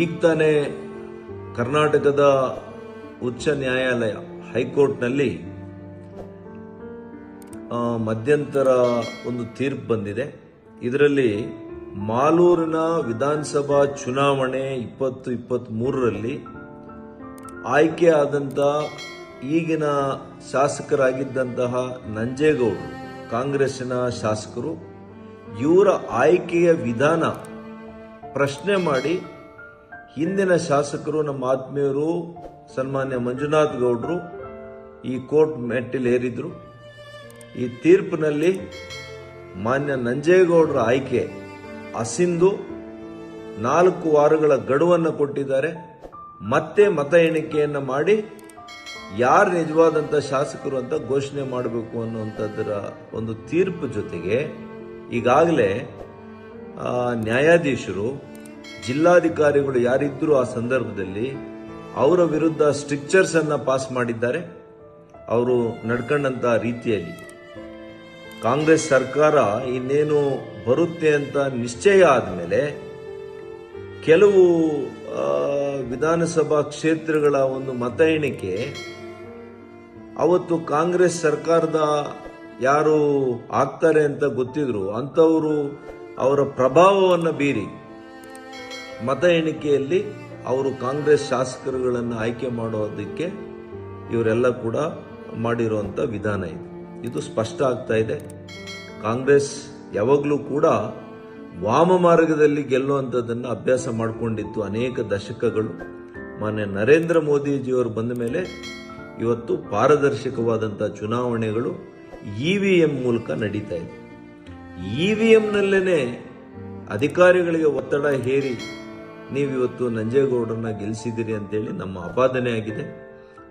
ಈಗ ತಾನೇ ಕರ್ನಾಟಕದ ಉಚ್ಚ ನ್ಯಾಯಾಲಯ ಹೈಕೋರ್ಟ್ನಲ್ಲಿ ಮಧ್ಯಂತರ ಒಂದು ತೀರ್ಪು ಬಂದಿದೆ. ಇದರಲ್ಲಿ ಮಾಲೂರಿನ ವಿಧಾನಸಭಾ ಚುನಾವಣೆ ಇಪ್ಪತ್ತು ಇಪ್ಪತ್ತ್ ಮೂರರಲ್ಲಿ ಆಯ್ಕೆ ಆದಂಥ ಈಗಿನ ಶಾಸಕರಾಗಿದ್ದಂತಹ ನಂಜೇಗೌಡರು ಕಾಂಗ್ರೆಸ್ಸಿನ ಶಾಸಕರು, ಇವರ ಆಯ್ಕೆಯ ವಿಧಾನ ಪ್ರಶ್ನೆ ಮಾಡಿ ಹಿಂದಿನ ಶಾಸಕರು, ನಮ್ಮ ಆತ್ಮೀಯರು ಸನ್ಮಾನ್ಯ ಮಂಜುನಾಥ್ ಗೌಡ್ರು ಈ ಕೋರ್ಟ್ ಮೆಟ್ಟಿಲೇರಿದ್ರು ಈ ತೀರ್ಪಿನಲ್ಲಿ ಮಾನ್ಯ ನಂಜೇಗೌಡರ ಆಯ್ಕೆ ಅಸಿಂದು ನಾಲ್ಕು ವಾರಗಳ ಗಡುವನ್ನು ಕೊಟ್ಟಿದ್ದಾರೆ. ಮತ್ತೆ ಮತ ಎಣಿಕೆಯನ್ನು ಮಾಡಿ ಯಾರು ನಿಜವಾದಂಥ ಶಾಸಕರು ಅಂತ ಘೋಷಣೆ ಮಾಡಬೇಕು ಅನ್ನುವಂಥದ್ದರ ಒಂದು ತೀರ್ಪು ಜೊತೆಗೆ ಈಗಾಗಲೇ ನ್ಯಾಯಾಧೀಶರು ಜಿಲ್ಲಾಧಿಕಾರಿಗಳು ಯಾರಿದ್ದರೂ ಆ ಸಂದರ್ಭದಲ್ಲಿ ಅವರ ವಿರುದ್ಧ ಸ್ಟ್ರಿಕ್ಚರ್ಸ್ ಅನ್ನ ಪಾಸ್ ಮಾಡಿದ್ದಾರೆ. ಅವರು ನಡ್ಕೊಂಡಂತ ರೀತಿಯಲ್ಲಿ. ಕಾಂಗ್ರೆಸ್ ಸರ್ಕಾರ ಇನ್ನೇನು ಬರುತ್ತೆ ಅಂತ ನಿಶ್ಚಯ ಆದಮೇಲೆ ಕೆಲವು ವಿಧಾನಸಭಾ ಕ್ಷೇತ್ರಗಳ ಒಂದು ಮತ ಎಣಿಕೆ ಅವತ್ತು ಕಾಂಗ್ರೆಸ್ ಸರ್ಕಾರದ ಯಾರು ಆಗ್ತಾರೆ ಅಂತ ಗೊತ್ತಿದ್ರು. ಅಂಥವರು ಅವರ ಪ್ರಭಾವವನ್ನು ಬೀರಿ ಮತ ಎಣಿಕೆಯಲ್ಲಿ ಅವರು ಕಾಂಗ್ರೆಸ್ ಶಾಸಕರುಗಳನ್ನು ಆಯ್ಕೆ ಮಾಡೋದಕ್ಕೆ ಇವರೆಲ್ಲ ಕೂಡ ಮಾಡಿರುವಂಥ ವಿಧಾನ ಇದೆ. ಇದು ಸ್ಪಷ್ಟ ಆಗ್ತಾ ಇದೆ. ಕಾಂಗ್ರೆಸ್ ಯಾವಾಗಲೂ ಕೂಡ ವಾಮ ಮಾರ್ಗದಲ್ಲಿ ಗೆಲ್ಲುವಂಥದ್ದನ್ನು ಅಭ್ಯಾಸ ಮಾಡಿಕೊಂಡಿತ್ತು ಅನೇಕ ದಶಕಗಳು. ಮಾನ್ಯ ನರೇಂದ್ರ ಮೋದಿಜಿಯವರು ಬಂದ ಮೇಲೆ ಇವತ್ತು ಪಾರದರ್ಶಕವಾದಂಥ ಚುನಾವಣೆಗಳು ಇ ವಿ ಎಂ ಮೂಲಕ ನಡೀತಾ ಇದೆ. ಇ ವಿ ಎಂನಲ್ಲೇ ಅಧಿಕಾರಿಗಳಿಗೆ ಒತ್ತಡ ಹೇರಿ ನೀವಿವತ್ತು ನಂಜೇಗೌಡರನ್ನ ಗೆಲ್ಲಿಸಿದ್ದೀರಿ ಅಂತೇಳಿ ನಮ್ಮ ಅಪಾದನೆ ಆಗಿದೆ.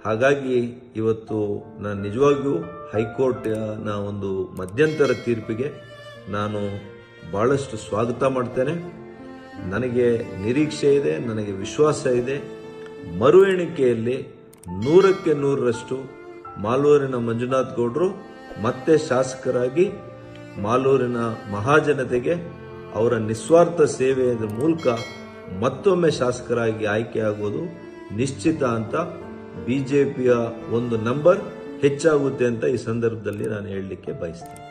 ಹಾಗಾಗಿ ಇವತ್ತು ನಾನು ನಿಜವಾಗಿಯೂ ಹೈಕೋರ್ಟ್ನ ಒಂದು ಮಧ್ಯಂತರ ತೀರ್ಪಿಗೆ ನಾನು ಬಹಳಷ್ಟು ಸ್ವಾಗತ ಮಾಡ್ತೇನೆ. ನನಗೆ ನಿರೀಕ್ಷೆ ಇದೆ, ನನಗೆ ವಿಶ್ವಾಸ ಇದೆ. ಮರು ಎಣಿಕೆಯಲ್ಲಿ ನೂರಕ್ಕೆ ನೂರರಷ್ಟು ಮಾಲೂರಿನ ಮಂಜುನಾಥ್ ಗೌಡರು, ಮತ್ತೆ ಶಾಸಕರಾಗಿ ಮಾಲೂರಿನ ಮಹಾಜನತೆಗೆ ಅವರ ನಿಸ್ವಾರ್ಥ ಸೇವೆಯ ಮೂಲಕ ಮತ್ತೊಮ್ಮೆ ಶಾಸಕರಾಗಿ ಆಯ್ಕೆಯಾಗೋದು ನಿಶ್ಚಿತ ಅಂತ ಬಿಜೆಪಿಯ ಒಂದು ನಂಬರ್ ಹೆಚ್ಚಾಗುತ್ತೆ ಅಂತ ಈ ಸಂದರ್ಭದಲ್ಲಿ ನಾನು ಹೇಳಲಿಕ್ಕೆ ಬಯಸ್ತೇನೆ.